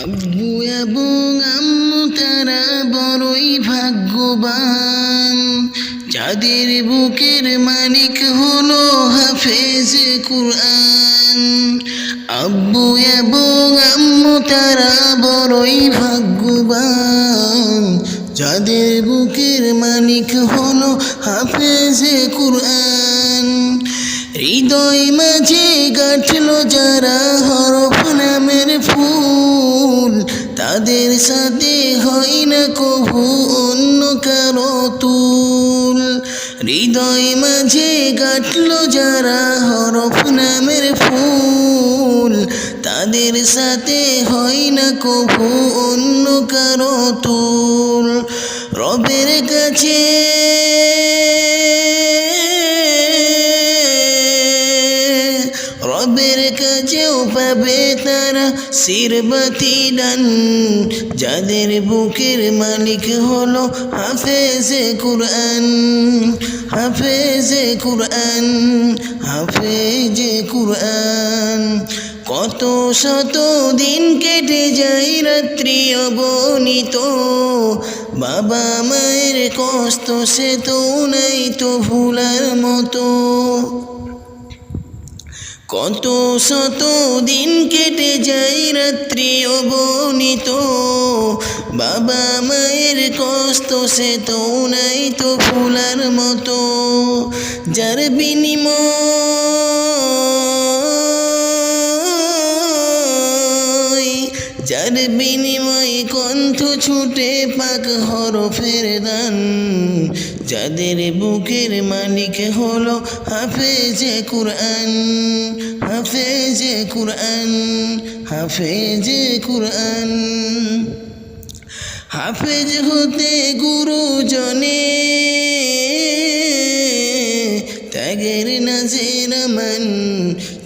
আব্বু এবং আম্মু তারা বড়ই ভাগ্যবান। যাদের বুকের মালিক হলো হাফেজ কুরআন। আব্বু এবং আম্মু তারা বড়ই ভাগ্যবান। যাদের বুকের মালিক হলো হাফেজ কুরআন। হৃদয় মাঝে গাঁঠল যারা সাথে হয় না কভু অন্য কারও তুল। হৃদয় মাঝে গাঁঠল যারা হরফ নামের ফুল। তাদের সাথে হয় না কভু অন্য কারও তুল। রবের কাছে কাছেও পাবে তারা শিরবাতি ডান যাদের বুকের মালিক হলো হাফেজে কুরআন হাফেজে কুরআন হাফেজে কুরআন। কত শত দিন কেটে যায় রাত্রি অবনীত বাবা মায়ের কষ্ট সে তো নাই তো ভুলার মতো। কত শত দিন কেটে যাই রাত্রি অবনীত। বাবা মায়ের কষ্ট সে তো নাই তো ফুলার মতো। যার বিনিময় যার বিনিময় কণ্ঠ ছুটে পাক হরফের দান। যাদের বুকের মালিক হলো হাফেজে কুরআন হাফেজে কুরআন হাফেজে কুরআন। হাফেজ হতে গুরুজনে, ত্যাগের নাজের মান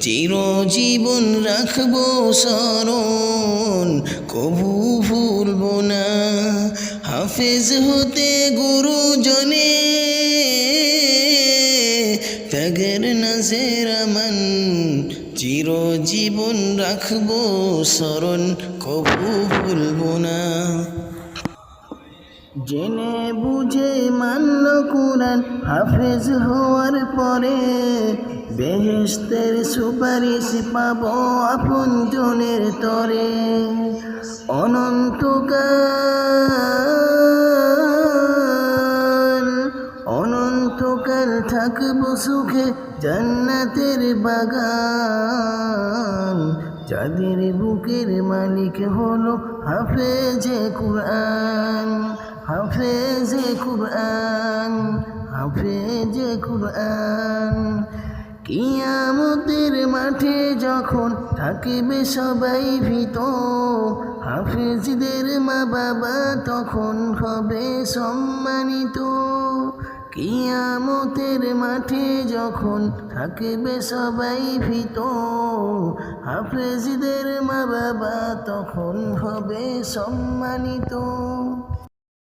চিরজীবন রাখব স্মরণ, কবু ভুলবো না। হাফেজ হতে গুরুজনে, ত্যাগের নাজের মান চিরজীবন রাখব স্মরণ, কবু ভুলবো না। জেনে বুঝে মানল কুরআন হাফেজ হওয়ার পরে বেহেস্তের সুপারিশ পাব আপন জনের তরে। অনন্তকাল অনন্তকাল থাকব সুখে জান্নাতের বাগান। যাদের বুকের মালিক হলো হাফেজে কুরআন। হাফেজে কুরআন হাফেজে কুরআন। কিয়ামতের মাঠে যখন থাকিবে সবাই ভীত হাফেজদের মা বাবা তখন হবে সম্মানিত। কিয়ামতের মাঠে যখন থাকবে সবাই ভীত হাফেজদের মা বাবা তখন হবে সম্মানিত।